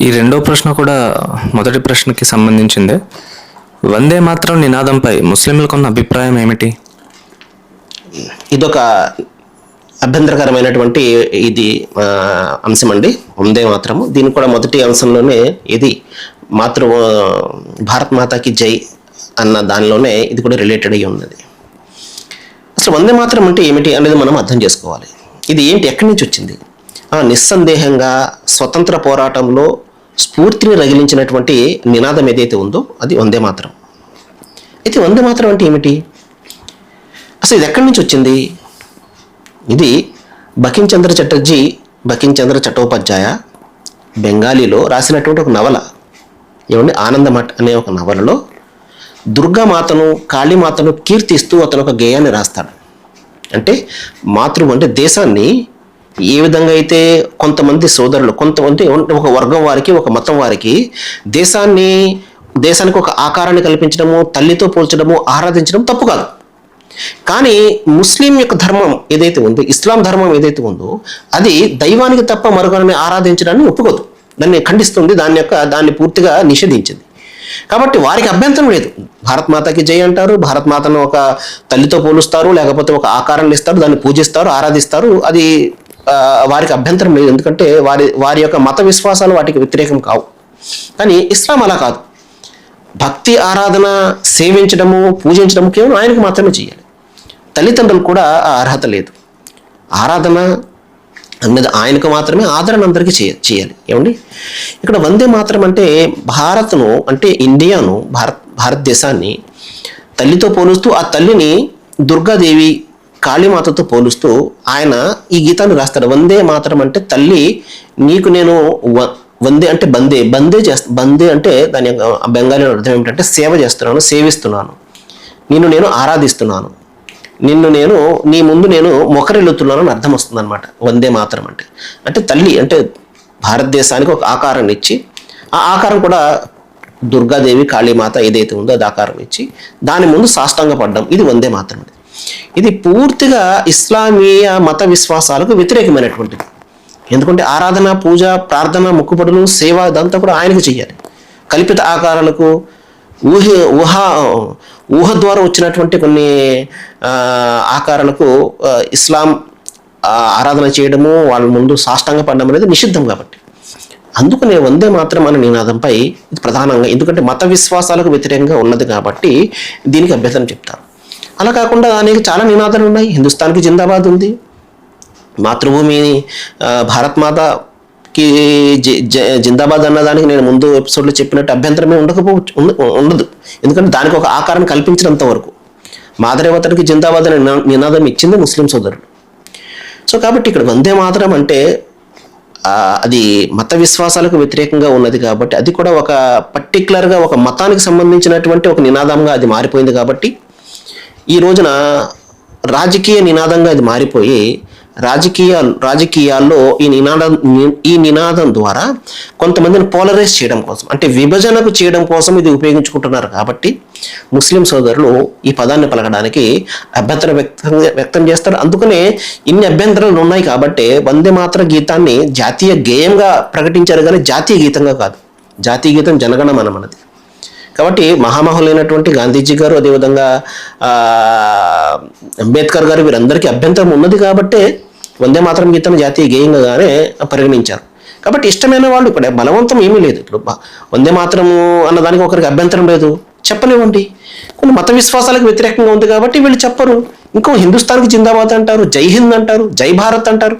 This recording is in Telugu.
ఈ రెండో ప్రశ్న కూడా మొదటి ప్రశ్నకి సంబంధించిందే. వందే మాత్రం నినాదంపై ముస్లింలకున్న అభిప్రాయం ఏమిటి? ఇదొక అభ్యంతరకరమైనటువంటి ఇది అంశం అండి వందే మాత్రము. దీనికి కూడా మొదటి అంశంలోనే ఇది మాతృ భారత్ మాతాకి జై అన్న దానిలోనే ఇది కూడా రిలేటెడ్ అయ్యి ఉన్నది. అసలు వందే మాత్రం అంటే ఏమిటి అనేది మనం అర్థం చేసుకోవాలి. ఇది ఏంటి? ఎక్కడి నుంచి వచ్చింది? ఆ, నిస్సందేహంగా స్వతంత్ర పోరాటంలో స్ఫూర్తిని రగిలించినటువంటి నినాదం ఏదైతే ఉందో అది వందే మాత్రం. అయితే వందే మాత్రం అంటే ఏమిటి? అసలు ఇది ఎక్కడి నుంచి వచ్చింది? ఇది బకిం చంద్ర చటర్జీ బకిం చంద్ర చట్టోపాధ్యాయ బెంగాలీలో రాసినటువంటి ఒక నవల. ఏమండి? ఆనందమఠ్ అనే ఒక నవలలో దుర్గామాతను కాళీమాతను కీర్తిస్తూ అతను ఒక గేయాన్ని రాస్తాడు. అంటే మాతృ అంటే దేశాన్ని ఏ విధంగా అయితే కొంతమంది సోదరులు కొంతమంది ఒక వర్గం వారికి ఒక మతం వారికి దేశాన్ని దేశానికి ఒక ఆకారాన్ని కల్పించడము తల్లితో పోల్చడము ఆరాధించడం తప్పు కాదు. కానీ ముస్లిం యొక్క ధర్మం ఏదైతే ఉందో ఇస్లాం ధర్మం ఏదైతే ఉందో అది దైవానికి తప్ప మరొకరిని ఆరాధించడాన్ని ఒప్పుకోదు. దాన్ని ఖండిస్తుంది దాని యొక్క దాన్ని పూర్తిగా నిషేధించింది. కాబట్టి వారికి అభ్యంతరం లేదు. భారత్ మాతకి జై అంటారు భారత్ మాతను ఒక తల్లితో పోలుస్తారు లేకపోతే ఒక ఆకారాన్ని ఇస్తారు దాన్ని పూజిస్తారు ఆరాధిస్తారు అది వారికి అభ్యంతరం లేదు. ఎందుకంటే వారి వారి యొక్క మత విశ్వాసాలు వాటికి వ్యతిరేకం కావు. కానీ ఇస్లాం అలా కాదు. భక్తి ఆరాధన సేవించడము పూజించడము కేవలం ఆయనకు మాత్రమే చేయాలి. తల్లిదండ్రులు కూడా ఆ అర్హత లేదు. ఆరాధన అన్నది ఆయనకు మాత్రమే ఆదరణ అందరికీ చేయ చేయాలి. ఏమండి? ఇక్కడ వందే మాత్రం అంటే భారత్ను అంటే ఇండియాను భారత్ భారతదేశాన్ని తల్లితో పోలుస్తూ ఆ తల్లిని దుర్గాదేవి కాళీమాతతో పోలుస్తూ ఆయన ఈ గీతాన్ని రాస్తాడు. వందే మాత్రం అంటే తల్లి నీకు నేను వ- వందే అంటే బందే బందే చేస్తా బందే అంటే దాని యొక్క బెంగాలీలో అర్థం ఏమిటంటే సేవ చేస్తున్నాను సేవిస్తున్నాను. నిన్ను నేను ఆరాధిస్తున్నాను. నిన్ను నేను నీ ముందు నేను మొకరిల్లుతున్నాను అని అర్థం వస్తుంది అనమాట వందే మాత్రం అంటే. అంటే తల్లి అంటే భారతదేశానికి ఒక ఆకారాన్ని ఇచ్చి ఆ ఆకారం కూడా దుర్గాదేవి కాళీమాత ఏదైతే ఉందో అది ఆకారం ఇచ్చి దాని ముందు సాష్టాంగపడ్డం. ఇది వందే మాత్రం ఇది పూర్తిగా ఇస్లామీయ మత విశ్వాసాలకు వ్యతిరేకమైనటువంటిది. ఎందుకంటే ఆరాధన పూజ ప్రార్థన మొక్కుబడులు సేవ ఇదంతా కూడా ఆయనకు చెయ్యాలి. కల్పిత ఆకారాలకు ఊహ ఊహ ఊహ ద్వారా వచ్చినటువంటి కొన్ని ఆకారాలకు ఇస్లాం ఆరాధన చేయడము వాళ్ళ ముందు సాష్టాంగ పడడం అనేది నిషిద్ధం కాబట్టి. అందుకనే వందే మాత్రం అనే నినాదంపై ఇది ప్రధానంగా ఎందుకంటే మత విశ్వాసాలకు వ్యతిరేకంగా ఉన్నది కాబట్టి దీనికి అభ్యర్థన చెప్తారు. అలా కాకుండా అనేక చాలా నినాదాలు ఉన్నాయి. హిందుస్థాన్కి జిందాబాద్ ఉంది. మాతృభూమి భారత్ మాతకి జి- జిందాబాద్ అన్నదానికి నేను ముందు ఎపిసోడ్లో చెప్పినట్టు అభ్యంతరమే ఉండకపోవచ్చు ఉండదు. ఎందుకంటే దానికి ఒక ఆకారం కల్పించినంత వరకు మాదరేవతనికి జిందాబాద్ అనే నినాదం ఇచ్చింది ముస్లిం సోదరుడు. సో కాబట్టి ఇక్కడ వందే మాత్రం అంటే అది మత విశ్వాసాలకు వ్యతిరేకంగా ఉన్నది కాబట్టి అది కూడా ఒక పర్టికులర్గా ఒక మతానికి సంబంధించినటువంటి ఒక నినాదంగా అది మారిపోయింది కాబట్టి ఈ రోజున రాజకీయ నినాదంగా ఇది మారిపోయి రాజకీయ రాజకీయాల్లో ఈ నినాదం ఈ నినాదం ద్వారా కొంతమందిని పోలరైజ్ చేయడం కోసం అంటే విభజనకు చేయడం కోసం ఇది ఉపయోగించుకుంటున్నారు కాబట్టి ముస్లిం సోదరులు ఈ పదాన్ని పలకడానికి అభ్యంతరం వ్యక్తం వ్యక్తం చేస్తారు. అందుకనే ఇన్ని అభ్యంతరాలు ఉన్నాయి కాబట్టి వందే మాత్ర గీతాన్ని జాతీయ గేయంగా ప్రకటించారు కానీ జాతీయ గీతంగా కాదు. జాతీయ గీతం జనగణమనం అన్నది. కాబట్టి మహామహులైనటువంటి గాంధీజీ గారు అదేవిధంగా అంబేద్కర్ గారు వీరందరికీ అభ్యంతరం ఉన్నది కాబట్టే వందే మాత్రం గీతం జాతీయ గేయంగానే పరిగణించారు. కాబట్టి ఇష్టమైన వాళ్ళు ఇక్కడ బలవంతం ఏమీ లేదు. ఇప్పుడు వందే మాత్రము అన్నదానికి ఒకరికి అభ్యంతరం లేదు. చెప్పలేవండి కొన్ని మత విశ్వాసాలకు వ్యతిరేకంగా ఉంది కాబట్టి వీళ్ళు చెప్పరు. ఇంకో హిందుస్థాన్కి జిందాబాద్ అంటారు జై హింద్ అంటారు జై భారత్ అంటారు.